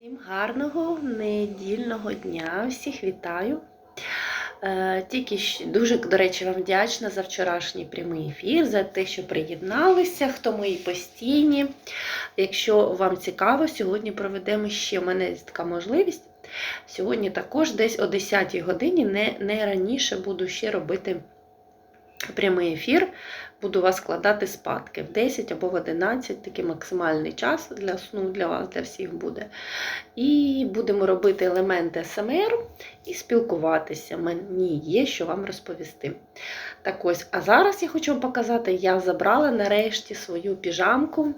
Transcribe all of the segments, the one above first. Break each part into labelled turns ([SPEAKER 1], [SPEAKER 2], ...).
[SPEAKER 1] Всім гарного недільного дня, всіх вітаю. Е, Тільки дуже, до речі, вам вдячна за вчорашній прямий ефір, за те, що приєдналися, хто мої постійні. Якщо вам цікаво, сьогодні проведемо ще. У мене така можливість. Сьогодні також десь о 10 годині, не, не раніше буду ще робити прямий ефір. Буду вас складати спадки в 10 або в 11, такий максимальний час для сну для вас, для всіх буде. І будемо робити елементи СМР і спілкуватися. Мені є що вам розповісти. Так ось, а зараз я хочу вам показати, я забрала нарешті свою піжамку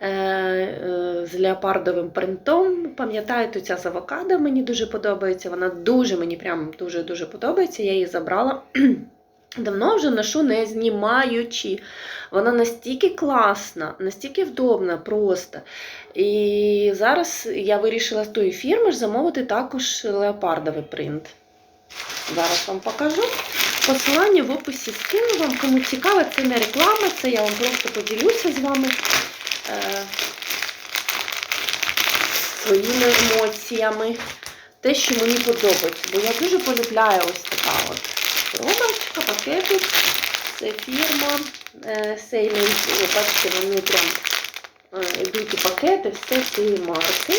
[SPEAKER 1] е, е, з леопардовим принтом. Пам'ятаєте, ця з авокадо мені дуже подобається. Вона дуже мені прям дуже-дуже подобається. Я її забрала. Давно вже ношу не знімаючи. Вона настільки класна, настільки вдобна просто. І зараз я вирішила з тої фірми ж замовити також леопардовий принт. Зараз вам покажу. Посилання в описі скину вам, кому цікаво, це не реклама, це я вам просто поділюся з вами е, своїми емоціями. Те, що мені подобається. Бо я дуже полюбляю ось така от коробочка, пакетик. Це фірма е, Ви бачите, вони прям е, йдуть у пакети, все цієї марки.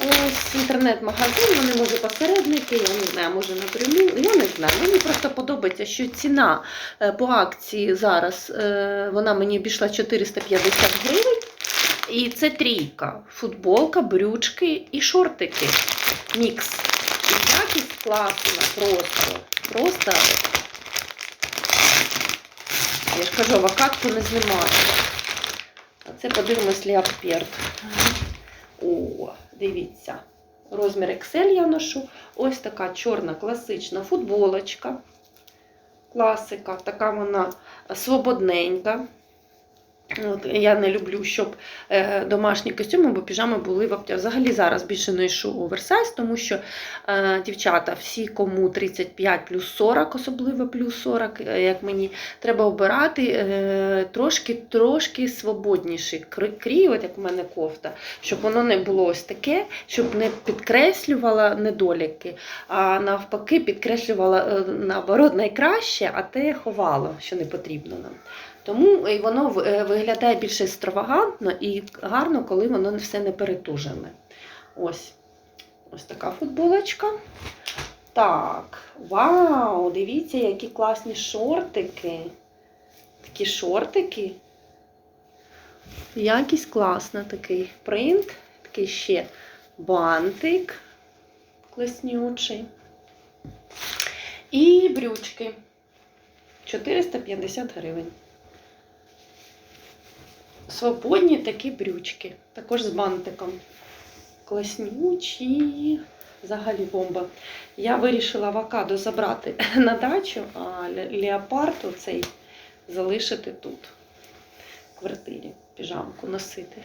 [SPEAKER 1] Ось інтернет-магазин, вони може посередники, я не знаю, може напряму. Я не знаю. Мені просто подобається, що ціна е, по акції зараз вона мені обійшла 450 гривень. І це трійка. Футболка, брючки і шортики. Мікс. Якість класна, просто. Просто. Я ж кажу, авокадку не знімаю. А це подивимось леопард. О, дивіться. Розмір XL я ношу. Ось така чорна класична футболочка. Класика. Така вона свободненька. От, я не люблю, щоб е, домашні костюми або піжами були в обтяг. Взагалі зараз більше ношу оверсайз, тому що е, дівчата, всі, кому 35 плюс 40, особливо плюс 40, е, як мені, треба обирати е, трошки трошки свободніший крій, от як у мене кофта, щоб воно не було ось таке, щоб не підкреслювало недоліки, а навпаки, підкреслювало е, наоборот найкраще, а те ховало, що не потрібно нам. Тому воно е, виглядає більш екстравагантно і гарно, коли воно все не перетужене. Ось. Ось така футболочка. Так, вау! Дивіться, які класні шортики. Такі шортики. Якість класна такий принт. Такий ще бантик класнючий. І брючки. 450 гривень. Свободні такі брючки. Також з бантиком. Класнючі. Взагалі бомба. Я вирішила авокадо забрати на дачу, а ле- леопард оцей залишити тут, в квартирі, піжамку носити.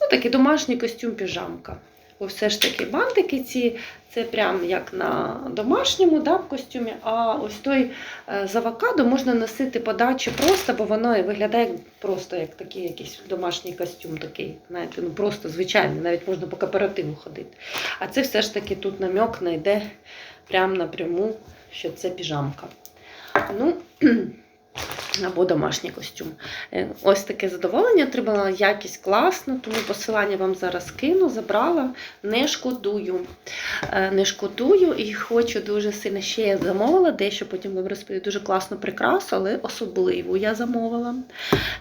[SPEAKER 1] Ну, такий домашній костюм піжамка. Бо все ж таки бантики ці, це прям як на домашньому да, костюмі, а ось той е, з авокадо можна носити подачу просто, бо воно виглядає просто як такий якийсь домашній костюм такий. Знаєте, ну просто звичайний, навіть можна по кооперативу ходити. А це все ж таки тут намек найде прямо напряму, що це піжамка. Ну, або домашній костюм. Е, Ось таке задоволення отримала, якість класна, тому посилання вам зараз кину, забрала, не шкодую. Е, Не шкодую і хочу дуже сильно ще я замовила, дещо потім вам розповім дуже класну прикрасу, але особливу я замовила.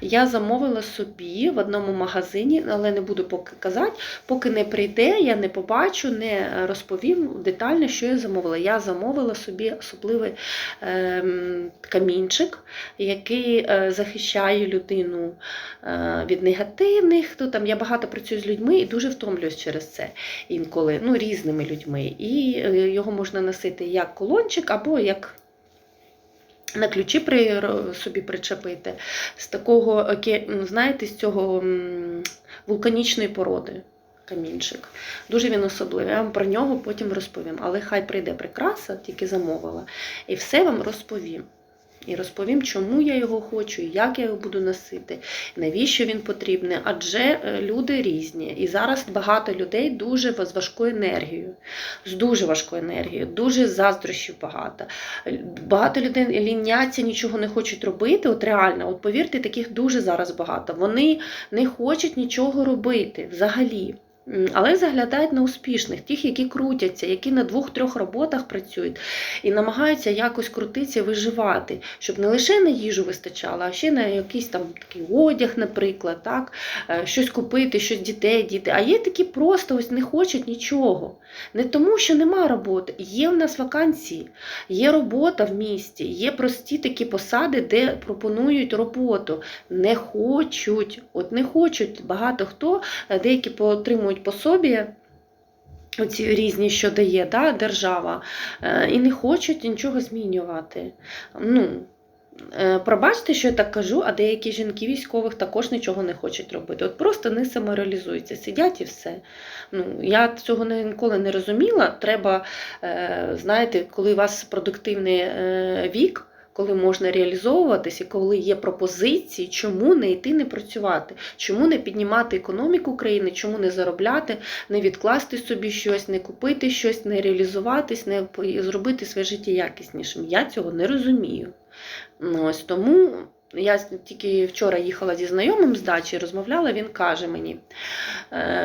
[SPEAKER 1] Я замовила собі в одному магазині, але не буду поки казати, поки не прийде, я не побачу, не розповім детально, що я замовила. Я замовила собі особливий ем, камінчик, який е, захищає людину е, від негативних. То, там, я багато працюю з людьми і дуже втомлююсь через це інколи, ну, різними людьми. І е, його можна носити як колончик або як. На ключі при, собі причепити з такого, ну, знаєте, з цього вулканічної породи камінчик. Дуже він особливий. Я вам про нього потім розповім. Але хай прийде прикраса, тільки замовила. І все вам розповім. І розповім, чому я його хочу, як я його буду носити, навіщо він потрібний. Адже е, люди різні. І зараз багато людей дуже з важкою енергією, з дуже важкою енергією, дуже заздрощів багато. Багато людей ліняться, нічого не хочуть робити. От реально, от повірте, таких дуже зараз багато. Вони не хочуть нічого робити взагалі. Але заглядають на успішних, тих, які крутяться, які на двох-трьох роботах працюють і намагаються якось крутитися, виживати, щоб не лише на їжу вистачало, а ще на якийсь там такий одяг, наприклад, так? е, щось купити, щось дітей, діти. А є такі просто ось не хочуть нічого. Не тому, що нема роботи. Є в нас вакансії, є робота в місті, є прості такі посади, де пропонують роботу. Не хочуть, от не хочуть багато хто, е, деякі отримують пособі. Оці різні, що дає да, держава, е, і не хочуть нічого змінювати. Ну, е, пробачте, що я так кажу, а деякі жінки військових також нічого не хочуть робити. От просто не самореалізуються, сидять і все. Ну, я цього ніколи не розуміла. Треба, е, знаєте, коли у вас продуктивний вік. Коли можна реалізовуватись і коли є пропозиції, чому не йти не працювати, чому не піднімати економіку країни, чому не заробляти, не відкласти собі щось, не купити щось, не реалізуватись, не зробити своє життя якіснішим. Я цього не розумію. Ось тому я тільки вчора їхала зі знайомим з дачі, розмовляла, він каже мені,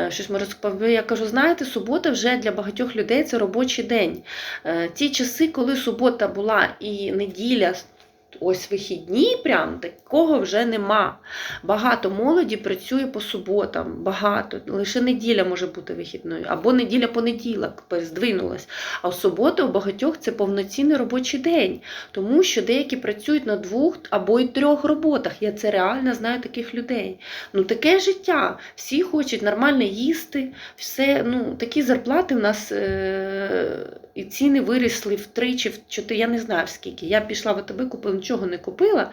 [SPEAKER 1] що щось ми розповіли. Я кажу, знаєте, субота вже для багатьох людей це робочий день. Е, Ті часи, коли субота була і неділя. Ось вихідні, прям такого вже нема. Багато молоді працює по суботам, багато. Лише неділя може бути вихідною, або неділя-понеділок здвинулась. А в суботу у багатьох це повноцінний робочий день, тому що деякі працюють на двох або й трьох роботах. Я це реально знаю таких людей. Ну таке життя. Всі хочуть нормально їсти, все, ну такі зарплати в нас е- і ціни виросли втричі, в чотири, я не знаю скільки. Я пішла в АТБ, купила, нічого не купила.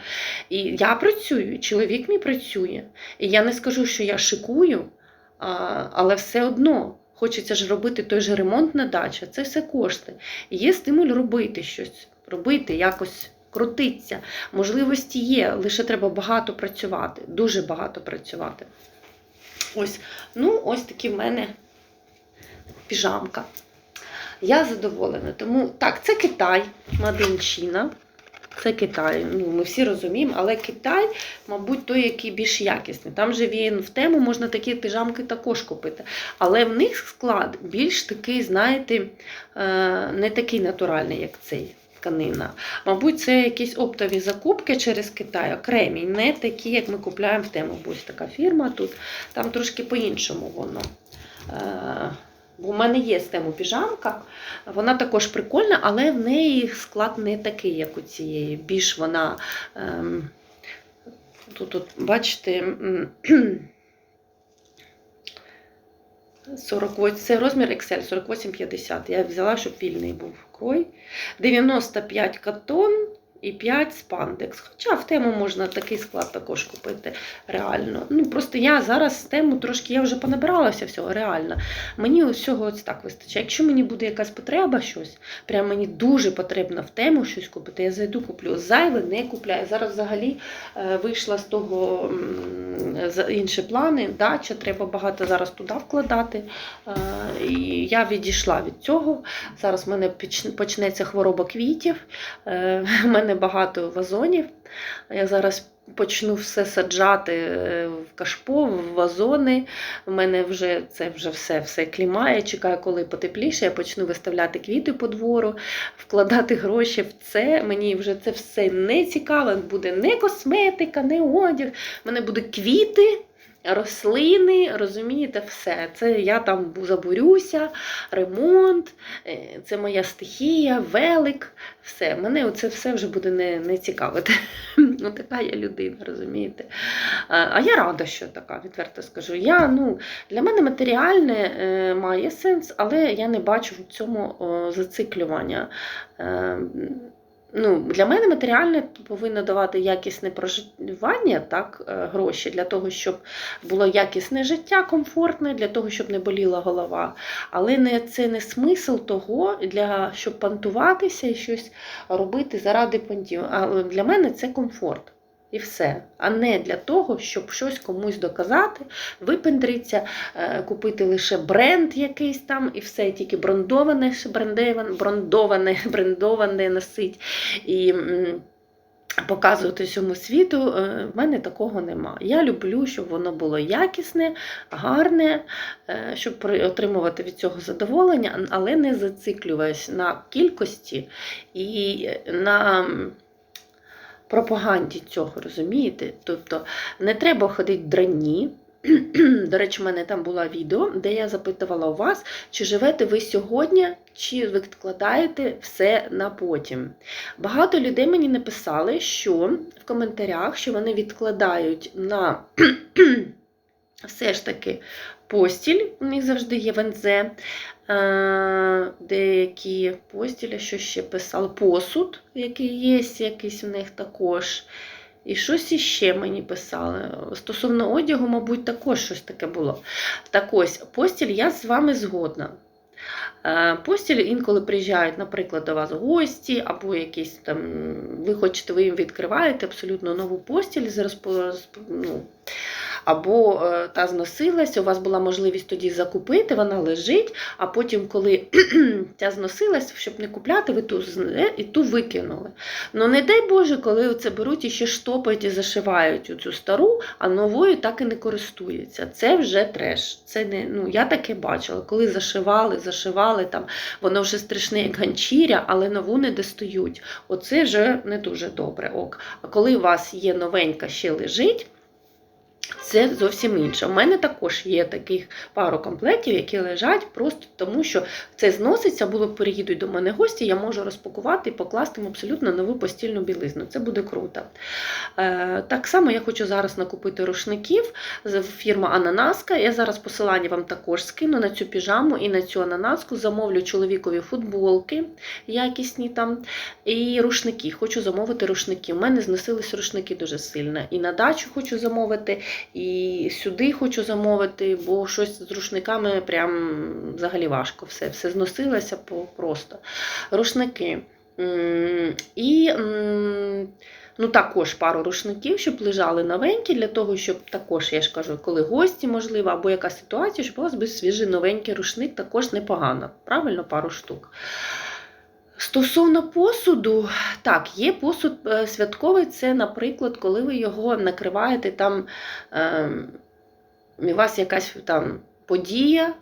[SPEAKER 1] І я працюю, чоловік мій працює. І я не скажу, що я шикую, але все одно. Хочеться ж робити той же ремонт на дачі, це все кошти. І є стимуль робити щось, робити, якось крутитися. Можливості є, лише треба багато працювати, дуже багато працювати. Ось, ну, ось такі в мене піжамка. Я задоволена. Тому так, це Китай, Мадинчина. Це Китай. Ну, ми всі розуміємо, але Китай, мабуть, той, який більш якісний. Там же він в тему можна такі піжамки також купити. Але в них склад більш такий, знаєте, е, не такий натуральний, як цей. Тканина. Мабуть, це якісь оптові закупки через Китай, окремі, не такі, як ми купляємо в тему. Ось така фірма тут. Там трошки по-іншому воно. Бо в мене є з тему піжамка, вона також прикольна, але в неї склад не такий, як у цієї. Більш вона. Ем, тут, тут, бачите, 48, це розмір XL 48-50. Я взяла, щоб вільний був крой. 95 катон і 5 спандекс. Хоча в тему можна такий склад також купити реально. Ну Просто я зараз тему трошки я вже понабиралася всього реально. Мені усього ось так вистачає. Якщо мені буде якась потреба, щось, прям мені дуже потрібно в тему щось купити, я зайду куплю. Зайве не купляю. Зараз взагалі е, вийшла з того інші плани. Дача, треба багато зараз туди вкладати. Е, І я відійшла від цього. Зараз в мене почнеться хвороба квітів. Мене багато вазонів. Я зараз почну все саджати е, в кашпо, в вазони. У мене вже це вже все, все клімає. Чекаю, коли потепліше. Я почну виставляти квіти по двору, вкладати гроші в це. Мені вже це все не цікаво. Буде не косметика, не одяг. У мене будуть квіти. Рослини, розумієте, все. Це я там забурюся, ремонт, е, це моя стихія, велик, все. Мене це все вже буде не, не цікавити. Ну, така я людина, розумієте. А я рада, що така, відверто скажу. Я, ну, для мене матеріальне е, має сенс, але я не бачу в цьому зациклювання. Е, ну, для мене матеріальне повинно давати якісне проживання, так, е, гроші для того, щоб було якісне життя, комфортне, для того, щоб не боліла голова. Але не, це не смисл того, для, щоб пантуватися і щось робити заради понтів. А для мене це комфорт. І все, а не для того, щоб щось комусь доказати, випендритися, е, купити лише бренд якийсь там, і все, тільки брендоване, брендоване, брендоване, носить. І показувати всьому світу, е, в мене такого нема. Я люблю, щоб воно було якісне, гарне, е, щоб отримувати від цього задоволення, але не зациклюваюсь на кількості і на пропаганді цього, розумієте? Тобто не треба ходити драні. До речі, в мене там було відео, де я запитувала у вас, чи живете ви сьогодні, чи відкладаєте все на потім. Багато людей мені написали, що в коментарях, що вони відкладають на все ж таки постіль, у них завжди є ВНЗ, е, деякі постілі, що ще писали, посуд, який є, якийсь у них також. І щось іще мені писали. Стосовно одягу, мабуть, також щось таке було. Так ось, постіль я з вами згодна. Е, Постіль інколи приїжджають, наприклад, до вас гості, або якісь там, ви хочете, ви їм відкриваєте абсолютно нову постіль з розпо- ну, або е, та зносилась, у вас була можливість тоді закупити, вона лежить, а потім, коли ця зносилась, щоб не купляти, ви ту і ту викинули. Ну не дай Боже, коли це беруть і ще штопають і зашивають цю стару, а новою так і не користуються. Це вже треш. Це не, ну, я таке бачила, коли зашивали, зашивали, там, воно вже страшне, як ганчіря, але нову не достають. Оце вже не дуже добре. Ок. А коли у вас є новенька, ще лежить. Це зовсім інше. У мене також є таких пару комплектів, які лежать просто тому, що це зноситься, або переїдуть до мене гості, я можу розпакувати і покласти їм абсолютно нову постільну білизну. Це буде круто. Е, так само я хочу зараз накупити рушників з фірма Ананаска. Я зараз посилання вам також скину на цю піжаму і на цю ананаску. Замовлю чоловікові футболки якісні там. І рушники. Хочу замовити рушники. У мене зносились рушники дуже сильно. І на дачу хочу замовити, і сюди хочу замовити, бо щось з рушниками прям взагалі важко. Все, все зносилося просто. Рушники. І ну, також пару рушників, щоб лежали новенькі, для того, щоб також, я ж кажу, коли гості, можливо, або якась ситуація, щоб у вас був свіжий новенький рушник, також непогано. Правильно, пару штук. Стосовно посуду, так, є посуд е, святковий, це, наприклад, коли ви його накриваєте там, е, у вас якась там подія,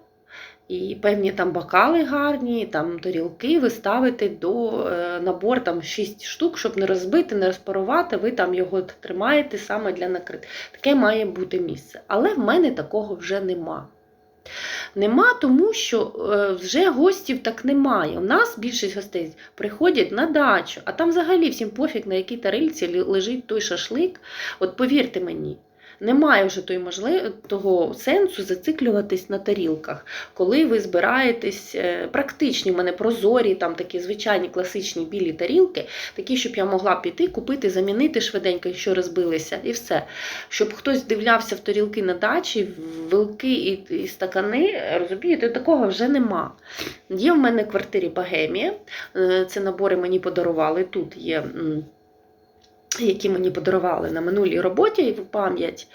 [SPEAKER 1] і певні там бокали гарні, там тарілки ви ставите до е, набор там 6 штук, щоб не розбити, не розпарувати, ви там його тримаєте саме для накрити. Таке має бути місце. Але в мене такого вже нема. Нема, тому що е, вже гостів так немає. У нас більшість гостей приходять на дачу, а там взагалі всім пофіг, на якій тарильці лежить той шашлик. От повірте мені, немає вже той можли... того сенсу зациклюватись на тарілках, коли ви збираєтесь е, практичні, в мене прозорі, там такі звичайні класичні білі тарілки, такі, щоб я могла піти, купити, замінити швиденько, якщо розбилися, і все. Щоб хтось дивлявся в тарілки на дачі, в вилки і, і стакани, розумієте, такого вже нема. Є в мене квартирі Богемія, е, це набори мені подарували. Тут є. Які мені подарували на минулій роботі в пам'ять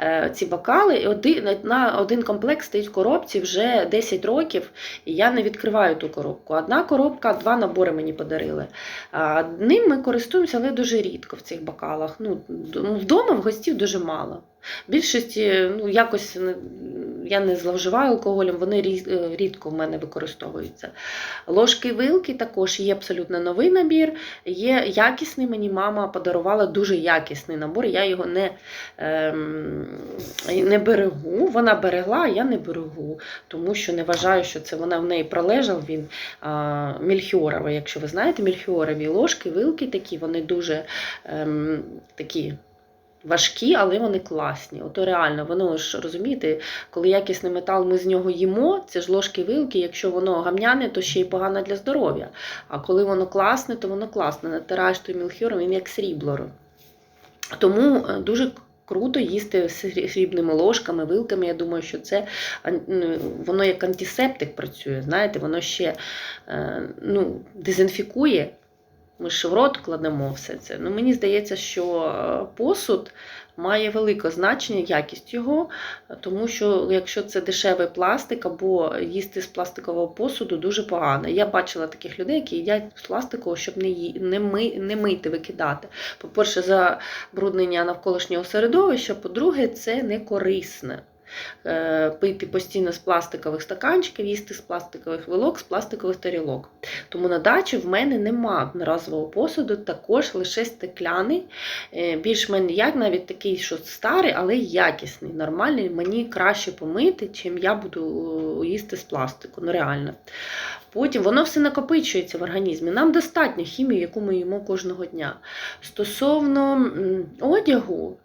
[SPEAKER 1] е, ці бокали. І один, на один комплект стоїть в коробці вже 10 років, і я не відкриваю ту коробку. Одна коробка, два набори мені подарили. Ним ми користуємося, але дуже рідко в цих бокалах. Ну, ну, вдома в гостів дуже мало. Більшості, ну, якось я не зловживаю алкоголем, вони е, рідко в мене використовуються. Ложки вилки також є абсолютно новий набір. Є якісний, мені мама подарувала дуже якісний набор. Я його не, ем, не берегу. Вона берегла, а я не берегу, тому що не вважаю, що це вона в неї пролежав. Він мільхіоровий, якщо ви знаєте, мільхіорові ложки, вилки такі, вони дуже ем, такі важкі, але вони класні. Ото реально, воно ж розумієте, коли якісний метал ми з нього їмо, це ж ложки вилки, якщо воно гамняне, то ще й погано для здоров'я. А коли воно класне, то воно класне. Натираєш той мілхіором, він як срібло. Тому е, дуже круто їсти срібними ложками, вилками. Я думаю, що це ну, воно як антисептик працює. Знаєте, воно ще е, ну, дезінфікує. Ми ж в рот кладемо все це. Ну, мені здається, що е, посуд має велике значення, якість його, тому що якщо це дешевий пластик або їсти з пластикового посуду, дуже погано. Я бачила таких людей, які їдять з пластикового, щоб не, ї- не, ми, не мити, викидати. По-перше, забруднення навколишнього середовища, по-друге, це не корисне. Е, Пити постійно з пластикових стаканчиків, їсти з пластикових вилок, з пластикових тарілок. Тому на дачі в мене нема одноразового посуду, також лише стекляний. Е, Більш-менш як навіть такий, що старий, але якісний, нормальний. Мені краще помити, чим я буду е, їсти з пластику. Ну реально. Потім воно все накопичується в організмі. Нам достатньо хімії, яку ми їмо кожного дня. Стосовно одягу,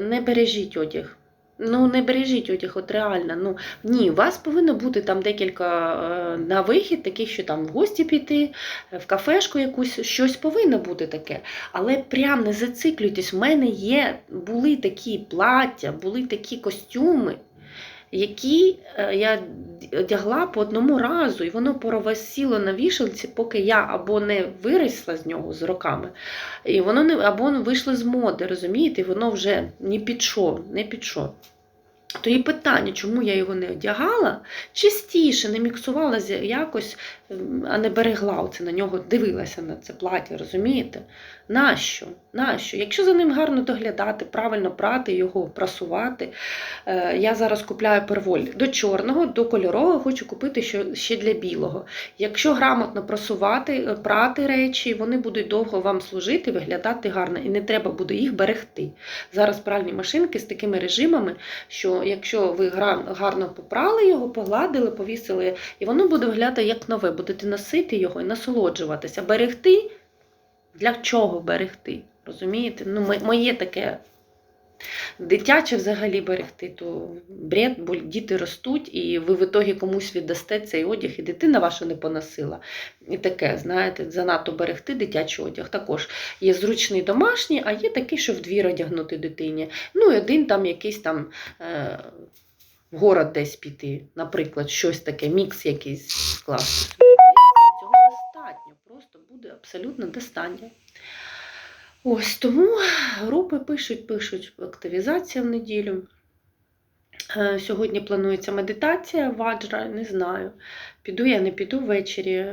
[SPEAKER 1] не бережіть одяг. Ну, не бережіть одяг, от реально. Ну, ні, у вас повинно бути там декілька е, на вихід, таких, що там в гості піти, е, в кафешку якусь, щось повинно бути таке. Але прям не зациклюйтесь. В мене є, були такі плаття, були такі костюми, які е, я одягла по одному разу, і воно провисіло на вішалці, поки я або не виросла з нього з роками, і воно не або вийшло з моди, розумієте, воно вже не під що, не під що. То і питання, чому я його не одягала, чистіше, не міксувала якось, ем, а не берегла оце на нього, дивилася на це плаття, розумієте? Нащо? Нащо? Якщо за ним гарно доглядати, правильно прати його, прасувати. Е, Я зараз купляю перволь до чорного, до кольорового, хочу купити ще для білого. Якщо грамотно прасувати, е, прати речі, вони будуть довго вам служити, виглядати гарно, і не треба буде їх берегти. Зараз пральні машинки з такими режимами, що якщо ви гарно попрали його, погладили, повісили, і воно буде виглядати як нове, будете носити його і насолоджуватися. Берегти для чого берегти? Розумієте? Ну, моє таке дитяче взагалі берегти, то бред, бо діти ростуть, і ви в ітогі комусь віддасте цей одяг, і дитина ваша не поносила. І таке, знаєте, занадто берегти дитячий одяг. Також є зручний домашній, а є такий, що в двір одягнути дитині. Ну і один там якийсь там. Е- город десь піти, наприклад, щось таке, мікс якийсь скласти. Цього достатньо, просто буде абсолютно достатньо. Ось тому групи пишуть, пишуть активізація в неділю. Е, Сьогодні планується медитація ваджра, не знаю. Піду я, не піду ввечері.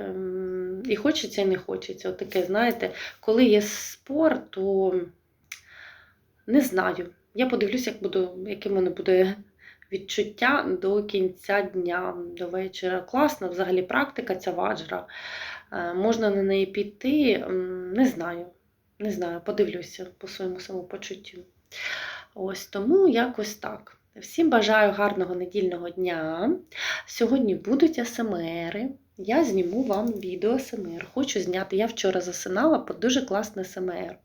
[SPEAKER 1] І хочеться, і не хочеться. От таке, знаєте, коли є спор, то не знаю. Я подивлюся, як буду, яким воно буде відчуття до кінця дня, до вечора. Класна взагалі практика ця ваджра. Е, Можна на неї піти, не знаю. Не знаю, подивлюся по своєму самопочуттю. Ось тому якось так. Всім бажаю гарного недільного дня. Сьогодні будуть АСМРи. Я зніму вам відео АСМР. Хочу зняти. Я вчора засинала по дуже класне АСМР.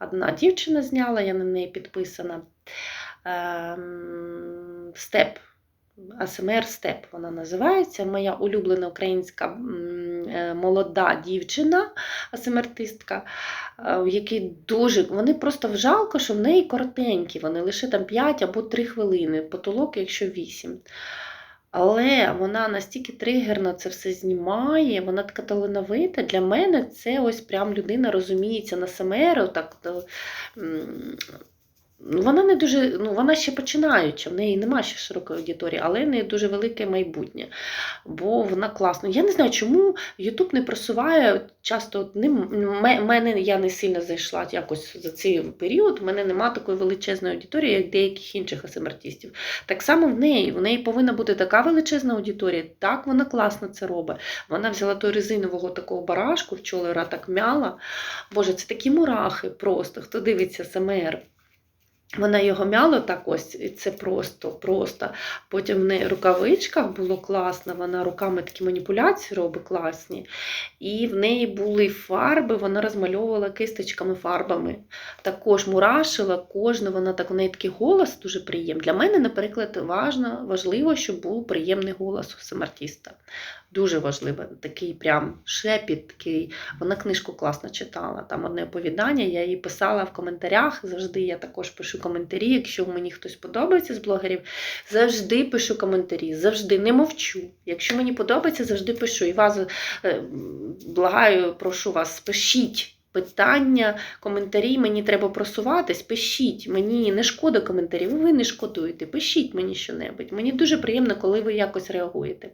[SPEAKER 1] Одна дівчина зняла, я на неї підписана. Ем, Степ. АСМР Степ вона називається. Моя улюблена українська е, молода дівчина, е, в якій дуже. Вони просто жалко, що в неї коротенькі, вони лише там 5 або 3 хвилини, потолок, якщо 8. Але вона настільки тригерно це все знімає, вона така талановита. Для мене це ось прям людина розуміється на СМР, так, Вона не дуже, ну вона ще починаюча, в неї немає ще широкої аудиторії, але в неї дуже велике майбутнє. Бо вона класна. Я не знаю, чому Ютуб не просуває часто. от Не, м- мене я не сильно зайшла якось за цей період. У мене немає такої величезної аудиторії, як деяких інших асемартистів. Так само в неї. В неї повинна бути така величезна аудиторія. Так вона класно це робить. Вона взяла той резинового такого барашку, вчора так мяла. Боже, це такі мурахи просто. Хто дивиться СМР? Вона його мяло так ось, і це просто, просто. Потім в неї в рукавичках було класно, вона руками такі маніпуляції робить класні. І в неї були фарби, вона розмальовувала кисточками фарбами. Також мурашила кожну, вона так, у неї такий голос дуже приємний. Для мене, наприклад, важно, важливо, щоб був приємний голос у самартіста. Дуже важливо, такий прям шепіт, такий. Вона книжку класно читала. Там одне оповідання, я її писала в коментарях. Завжди я також пишу коментарі. Якщо мені хтось подобається з блогерів, завжди пишу коментарі, завжди не мовчу. Якщо мені подобається, завжди пишу. І вас е, благаю, прошу вас, пишіть. Питання, коментарі, мені треба просуватись, пишіть. Мені не шкода коментарів, ви не шкодуєте, пишіть мені щонебудь. Мені дуже приємно, коли ви якось реагуєте.